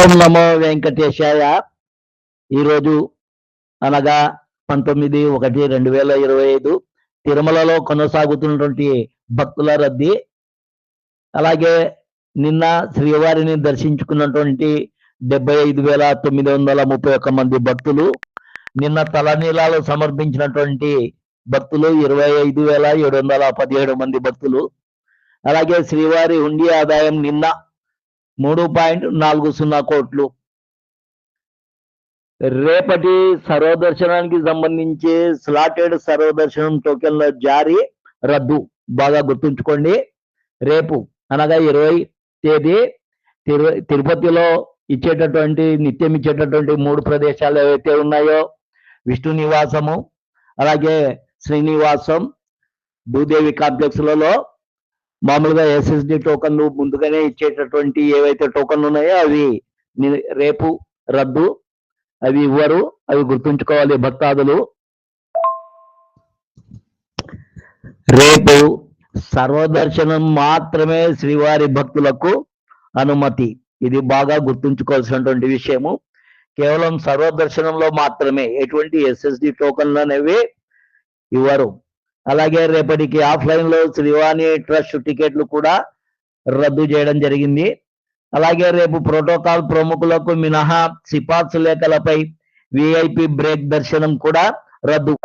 ఓం నమో వెంకటేశాయ. ఈరోజు అనగా పంతొమ్మిది ఒకటి రెండు వేల ఇరవై ఐదు తిరుమలలో కొనసాగుతున్నటువంటి భక్తుల రద్దీ అలాగే నిన్న శ్రీవారిని దర్శించుకున్నటువంటి డెబ్బై ఐదు వేల తొమ్మిది వందల ముప్పై ఒక్క మంది భక్తులు నిన్న తలనీలాలు సమర్పించినటువంటి భక్తులు ఇరవై ఐదు వేల ఏడు వందల పదిహేడు మంది భక్తులు అలాగే శ్రీవారి హుండీ ఆదాయం నిన్న మూడు పాయింట్ నాలుగు సున్నా కోట్లు. రేపటి సర్వదర్శనానికి సంబంధించి స్లాటెడ్ సర్వదర్శనం టోకెన్ల జారీ రద్దు. బాగా గుర్తుంచుకోండి. రేపు అనగా ఇరవై తేదీ తిరుపతిలో ఇచ్చేటటువంటి నిత్యం ఇచ్చేటటువంటి మూడు ప్రదేశాలు ఏవైతే ఉన్నాయో విష్ణు నివాసము అలాగే శ్రీనివాసం భూదేవి కాంప్లెక్స్లలో మామూలుగా ఎస్ఎస్డి టోకన్లు ముందుగానే ఇచ్చేటటువంటి ఏవైతే టోకన్లు ఉన్నాయో అవి రేపు రద్దు అవి ఇవ్వరు అవి గుర్తుంచుకోవాలి భక్తాదులు. రేపు సర్వదర్శనం మాత్రమే శ్రీవారి భక్తులకు అనుమతి. ఇది బాగా గుర్తుంచుకోవాల్సినటువంటి విషయము. కేవలం సర్వదర్శనంలో మాత్రమే ఎటువంటి ఎస్ఎస్డి టోకన్లు అనేవి ఇవ్వరు. అలాగే రేపటికి ఆఫ్లైన్లో శ్రీవాణి ట్రస్ట్ టికెట్లు కూడా రద్దు చేయడం జరిగింది. అలాగే రేపు ప్రోటోకాల్ ప్రముఖులకు మినహా సిఫార్సు లేఖలపై విఐపి బ్రేక్ దర్శనం కూడా రద్దు.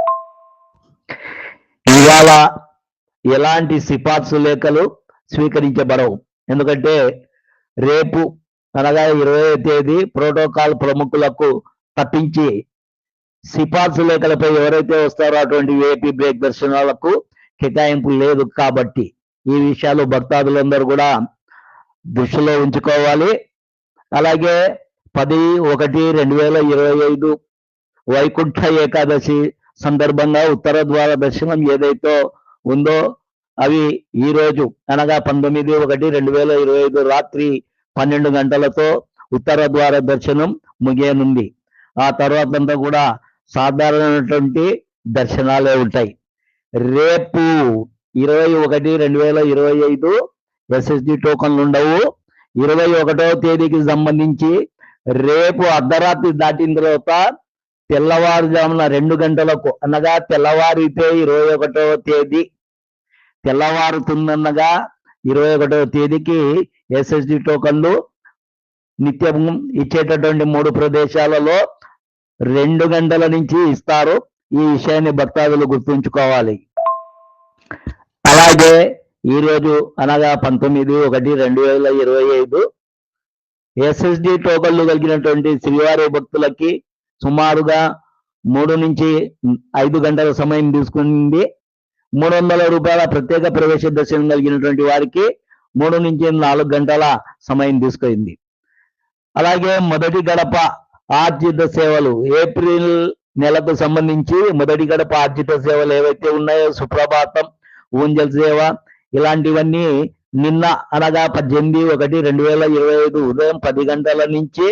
ఇవాళ ఎలాంటి సిఫార్సు లేఖలు స్వీకరించబడవు. ఎందుకంటే రేపు అనగా ఇరవై తేదీ ప్రోటోకాల్ ప్రముఖులకు తప్పించి సిఫార్సు లేఖలపై ఎవరైతే వస్తారో అటువంటి ఏపీ బ్రేక్ దర్శనాలకు కేటాయింపు లేదు కాబట్టి ఈ విషయాలు భక్తాదులందరూ కూడా దృష్టిలో ఉంచుకోవాలి. అలాగే పది ఒకటి రెండు వేల ఇరవై ఐదు వైకుంఠ ఏకాదశి సందర్భంగా ఉత్తర ద్వార దర్శనం ఏదైతే ఉందో అవి ఈ రోజు అనగా పంతొమ్మిది ఒకటి రెండు వేల ఇరవై ఐదు రాత్రి పన్నెండు గంటలతో ఉత్తర ద్వార దర్శనం ముగియనుంది. ఆ తర్వాత అంతా కూడా సాధారణమైనటువంటి దర్శనాలే ఉంటాయి. రేపు ఇరవై ఒకటి రెండు వేల ఇరవై ఐదు ఎస్ఎస్డి టోకన్లు ఉండవు. ఇరవై ఒకటో తేదీకి సంబంధించి రేపు అర్ధరాత్రి దాటిన తర్వాత తెల్లవారుజామున రెండు గంటలకు అనగా తెల్లవారితే ఇరవై ఒకటో తేదీ తెల్లవారుతుందనగా ఇరవై ఒకటో తేదీకి ఎస్ఎస్డి టోకన్లు నిత్యం ఇచ్చేటటువంటి మూడు ప్రదేశాలలో రెండు గంటల నుంచి ఇస్తారు. ఈ విషయాన్ని భక్తాదులు గుర్తుంచుకోవాలి. అలాగే ఈరోజు అనగా పంతొమ్మిది ఒకటి రెండు వేల ఇరవై ఐదు ఎస్ఎస్డి టోకన్లు కలిగినటువంటి శ్రీవారి భక్తులకి సుమారుగా మూడు నుంచి ఐదు గంటల సమయం తీసుకుంది. మూడు వందల రూపాయల ప్రత్యేక ప్రవేశ దర్శనం కలిగినటువంటి వారికి మూడు నుంచి నాలుగు గంటల సమయం తీసుకుంది. అలాగే మొదటి గడప ఆర్జిత సేవలు. ఏప్రిల్ నెలకు సంబంధించి మొదటి గడప ఆర్జిత సేవలు ఏవైతే ఉన్నాయో సుప్రభాతం ఊంజల్ సేవ ఇలాంటివన్నీ నిన్న అనగా పద్దెనిమిది ఒకటి రెండు వేల ఇరవై ఐదు ఉదయం పది గంటల నుంచి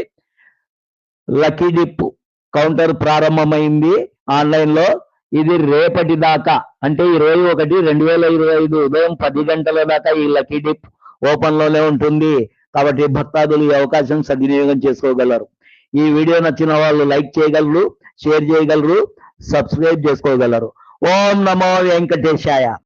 లక్కీ డిప్ కౌంటర్ ప్రారంభమైంది. ఆన్లైన్లో ఇది రేపటి దాకా అంటే ఇరవై ఒకటి రెండు వేల ఇరవై ఐదు ఉదయం పది గంటల దాకా ఈ లక్కీ డిప్ ఓపెన్లోనే ఉంటుంది. కాబట్టి భక్తాదులు ఈ అవకాశం సద్వినియోగం చేసుకోగలరు. ఈ వీడియో నచ్చిన వాళ్ళు లైక్ చేయగలరు షేర్ చేయగలరు సబ్స్క్రైబ్ చేసుకోగలరు. ఓం నమో వెంకటేశాయ.